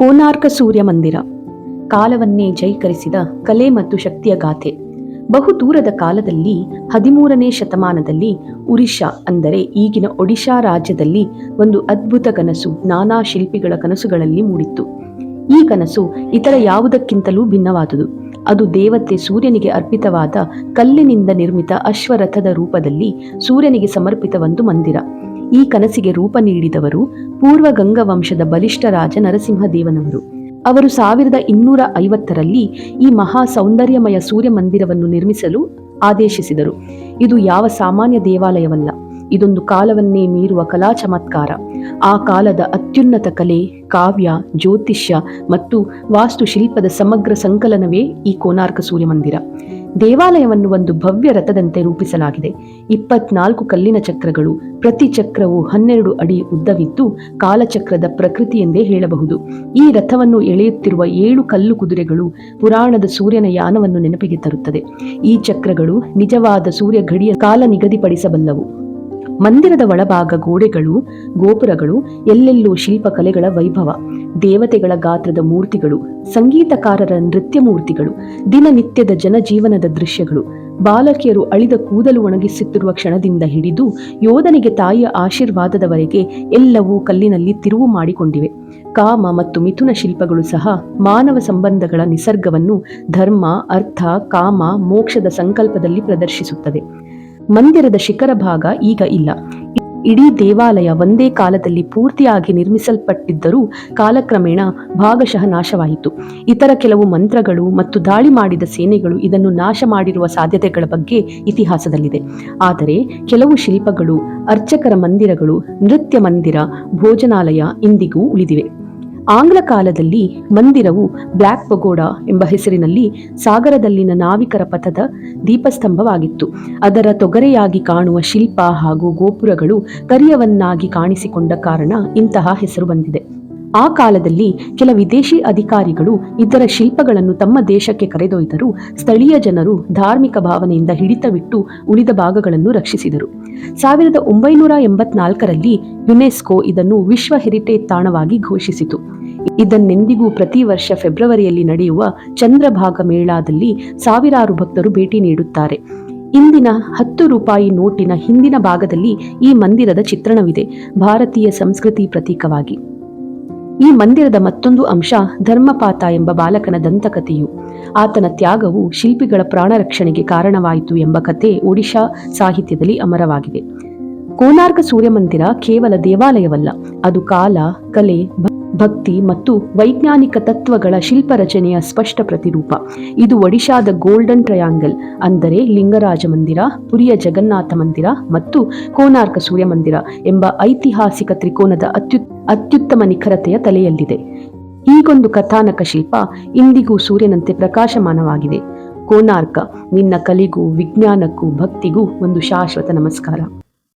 ಕೋನಾರ್ಕ ಸೂರ್ಯ ಮಂದಿರ. ಕಾಲವನ್ನೇ ಜೈಕರಿಸಿದ ಕಲೆ ಮತ್ತು ಶಕ್ತಿಯ ಗಾಥೆ. ಬಹು ದೂರದ ಕಾಲದಲ್ಲಿ, ಹದಿಮೂರನೇ ಶತಮಾನದಲ್ಲಿ ಉರಿಷಾ ಅಂದರೆ ಈಗಿನ ಒಡಿಶಾ ರಾಜ್ಯದಲ್ಲಿ ಒಂದು ಅದ್ಭುತ ಕನಸು ನಾನಾ ಶಿಲ್ಪಿಗಳ ಕನಸುಗಳಲ್ಲಿ ಮೂಡಿತ್ತು. ಈ ಕನಸು ಇತರ ಯಾವುದಕ್ಕಿಂತಲೂ ಭಿನ್ನವಾದುದು. ಅದು ದೇವತೆ ಸೂರ್ಯನಿಗೆ ಅರ್ಪಿತವಾದ ಕಲ್ಲಿನಿಂದ ನಿರ್ಮಿತ ಅಶ್ವರಥದ ರೂಪದಲ್ಲಿ ಸೂರ್ಯನಿಗೆ ಸಮರ್ಪಿತ ಒಂದು ಮಂದಿರ. ಈ ಕನಸಿಗೆ ರೂಪ ನೀಡಿದವರು ಪೂರ್ವ ಗಂಗ ವಂಶದ ಬಲಿಷ್ಠ ರಾಜ ನರಸಿಂಹದೇವನವರು. ಅವರು ಸಾವಿರದ ಇನ್ನೂರ ಐವತ್ತರಲ್ಲಿ ಈ ಮಹಾ ಸೌಂದರ್ಯಮಯ ಸೂರ್ಯ ಮಂದಿರವನ್ನು ನಿರ್ಮಿಸಲು ಆದೇಶಿಸಿದರು. ಇದು ಯಾವ ಸಾಮಾನ್ಯ ದೇವಾಲಯವಲ್ಲ. ಇದೊಂದು ಕಾಲವನ್ನೇ ಮೀರುವ ಕಲಾ ಚಮತ್ಕಾರ. ಆ ಕಾಲದ ಅತ್ಯುನ್ನತ ಕಲೆ, ಕಾವ್ಯ, ಜ್ಯೋತಿಷ್ಯ ಮತ್ತು ವಾಸ್ತುಶಿಲ್ಪದ ಸಮಗ್ರ ಸಂಕಲನವೇ ಈ ಕೋನಾರ್ಕ ಸೂರ್ಯ ಮಂದಿರ ದೇವಾಲಯವನ್ನು ಒಂದು ಭವ್ಯ ರಥದಂತೆ ರೂಪಿಸಲಾಗಿದೆ. ಇಪ್ಪತ್ನಾಲ್ಕು ಕಲ್ಲಿನ ಚಕ್ರಗಳು, ಪ್ರತಿ ಚಕ್ರವು ಹನ್ನೆರಡು ಅಡಿ ಉದ್ದವಿದ್ದು, ಕಾಲಚಕ್ರದ ಪ್ರಕೃತಿ ಎಂದೇ ಹೇಳಬಹುದು. ಈ ರಥವನ್ನು ಎಳೆಯುತ್ತಿರುವ ಏಳು ಕಲ್ಲು ಕುದುರೆಗಳು ಪುರಾಣದ ಸೂರ್ಯನ ಯಾನವನ್ನು ನೆನಪಿಗೆ ತರುತ್ತದೆ. ಈ ಚಕ್ರಗಳು ನಿಜವಾದ ಸೂರ್ಯ ಘಡಿಯ ಕಾಲ ನಿಗದಿಪಡಿಸಬಲ್ಲವು. ಮಂದಿರದ ಒಳಭಾಗ ಗೋಡೆಗಳು, ಗೋಪುರಗಳು, ಎಲ್ಲೆಲ್ಲೂ ಶಿಲ್ಪಕಲೆಗಳ ವೈಭವ, ದೇವತೆಗಳ ಗಾತ್ರದ ಮೂರ್ತಿಗಳು, ಸಂಗೀತಕಾರರ ನೃತ್ಯ ಮೂರ್ತಿಗಳು ದಿನನಿತ್ಯದ ಜನಜೀವನದ ದೃಶ್ಯಗಳು. ಬಾಲಕಿಯರು ಅಳಿದ ಕೂದಲು ಒಣಗಿಸುತ್ತಿರುವ ಕ್ಷಣದಿಂದ ಹಿಡಿದು ಯೋಧನಿಗೆ ತಾಯಿಯ ಆಶೀರ್ವಾದದವರೆಗೆ ಎಲ್ಲವೂ ಕಲ್ಲಿನಲ್ಲಿ ತಿರುವು ಮಾಡಿಕೊಂಡಿವೆ. ಕಾಮ ಮತ್ತು ಮಿಥುನ ಶಿಲ್ಪಗಳು ಸಹ ಮಾನವ ಸಂಬಂಧಗಳ ನಿಸರ್ಗವನ್ನು ಧರ್ಮ, ಅರ್ಥ, ಕಾಮ, ಮೋಕ್ಷದ ಸಂಕಲ್ಪದಲ್ಲಿ ಪ್ರದರ್ಶಿಸುತ್ತದೆ ಮಂದಿರದ ಶಿಖರ ಭಾಗ ಈಗ ಇಲ್ಲ. ಇಡೀ ದೇವಾಲಯ ಒಂದೇ ಕಾಲದಲ್ಲಿ ಪೂರ್ತಿಯಾಗಿ ನಿರ್ಮಿಸಲ್ಪಟ್ಟಿದ್ದರೂ ಕಾಲಕ್ರಮೇಣ ಭಾಗಶಃ ನಾಶವಾಯಿತು. ಇತರ ಕೆಲವು ಮಂತ್ರಗಳು ಮತ್ತು ದಾಳಿ ಮಾಡಿದ ಸೇನೆಗಳು ಇದನ್ನು ನಾಶ ಮಾಡಿರುವ ಸಾಧ್ಯತೆಗಳ ಬಗ್ಗೆ ಇತಿಹಾಸದಲ್ಲಿದೆ. ಆದರೆ ಕೆಲವು ಶಿಲ್ಪಗಳು, ಅರ್ಚಕರ ಮಂದಿರಗಳು, ನೃತ್ಯ ಮಂದಿರ, ಭೋಜನಾಲಯ ಇಂದಿಗೂ ಉಳಿದಿವೆ. ಆಂಗ್ಲ ಕಾಲದಲ್ಲಿ ಮಂದಿರವು ಬ್ಲ್ಯಾಕ್ ಪಗೋಡಾ ಎಂಬ ಹೆಸರಿನಲ್ಲಿ ಸಾಗರದಲ್ಲಿನ ನಾವಿಕರ ಪಥದ ದೀಪಸ್ತಂಭವಾಗಿತ್ತು. ಅದರ ತೊಗರೆಯಾಗಿ ಕಾಣುವ ಶಿಲ್ಪ ಹಾಗೂ ಗೋಪುರಗಳು ಕರಿಯವನ್ನಾಗಿ ಕಾಣಿಸಿಕೊಂಡ ಕಾರಣ ಇಂತಹ ಹೆಸರು ಬಂದಿದೆ. ಆ ಕಾಲದಲ್ಲಿ ಕೆಲ ವಿದೇಶಿ ಅಧಿಕಾರಿಗಳು ಇದರ ಶಿಲ್ಪಗಳನ್ನು ತಮ್ಮ ದೇಶಕ್ಕೆ ಕರೆದೊಯ್ದರು. ಸ್ಥಳೀಯ ಜನರು ಧಾರ್ಮಿಕ ಭಾವನೆಯಿಂದ ಹಿಡಿತವಿಟ್ಟು ಉಳಿದ ಭಾಗಗಳನ್ನು ರಕ್ಷಿಸಿದರು. ಸಾವಿರದ ಒಂಬೈನೂರ ಎಂಬತ್ನಾಲ್ಕರಲ್ಲಿ ಯುನೆಸ್ಕೋ ಇದನ್ನು ವಿಶ್ವ ಹೆರಿಟೇಜ್ ತಾಣವಾಗಿ ಘೋಷಿಸಿತು. ಇದನ್ನೆಂದಿಗೂ ಪ್ರತಿ ವರ್ಷ ಫೆಬ್ರವರಿಯಲ್ಲಿ ನಡೆಯುವ ಚಂದ್ರಭಾಗ ಮೇಳದಲ್ಲಿ ಸಾವಿರಾರು ಭಕ್ತರು ಭೇಟಿ ನೀಡುತ್ತಾರೆ. ಇಂದಿನ ಹತ್ತು ರೂಪಾಯಿ ನೋಟಿನ ಹಿಂದಿನ ಭಾಗದಲ್ಲಿ ಈ ಮಂದಿರದ ಚಿತ್ರಣವಿದೆ, ಭಾರತೀಯ ಸಂಸ್ಕೃತಿ ಪ್ರತೀಕವಾಗಿ. ಈ ಮಂದಿರದ ಮತ್ತೊಂದು ಅಂಶ ಧರ್ಮಪಾತ ಎಂಬ ಬಾಲಕನ ದಂತಕಥೆಯು. ಆತನ ತ್ಯಾಗವು ಶಿಲ್ಪಿಗಳ ಪ್ರಾಣ ರಕ್ಷಣೆಗೆ ಕಾರಣವಾಯಿತು ಎಂಬ ಕಥೆ ಒಡಿಶಾ ಸಾಹಿತ್ಯದಲ್ಲಿ ಅಮರವಾಗಿದೆ. ಕೋನಾರ್ಕ ಸೂರ್ಯಮಂದಿರ ಕೇವಲ ದೇವಾಲಯವಲ್ಲ, ಅದು ಕಾಲ, ಕಲೆ ಭಕ್ತಿ ಮತ್ತು ವೈಜ್ಞಾನಿಕ ತತ್ವಗಳ ಶಿಲ್ಪ ರಚನೆಯ ಸ್ಪಷ್ಟ ಪ್ರತಿರೂಪ. ಇದು ಒಡಿಶಾದ ಗೋಲ್ಡನ್ ಟ್ರಯಾಂಗಲ್, ಅಂದರೆ ಲಿಂಗರಾಜ ಮಂದಿರ, ಪುರಿಯ ಜಗನ್ನಾಥ ಮಂದಿರ ಮತ್ತು ಕೋನಾರ್ಕ ಸೂರ್ಯ ಮಂದಿರ ಎಂಬ ಐತಿಹಾಸಿಕ ತ್ರಿಕೋನದ ಅತ್ಯು, ಅತ್ಯುತ್ತಮ ನಿಖರತೆಯ ತಲೆಯಲ್ಲಿದೆ. ಈಗೊಂದು ಕಥಾನಕ ಶಿಲ್ಪ ಇಂದಿಗೂ ಸೂರ್ಯನಂತೆ ಪ್ರಕಾಶಮಾನವಾಗಿದೆ. ಕೋನಾರ್ಕ, ನಿನ್ನ ಕಲೆಗೂ, ವಿಜ್ಞಾನಕ್ಕೂ, ಭಕ್ತಿಗೂ ಒಂದು ಶಾಶ್ವತ ನಮಸ್ಕಾರ.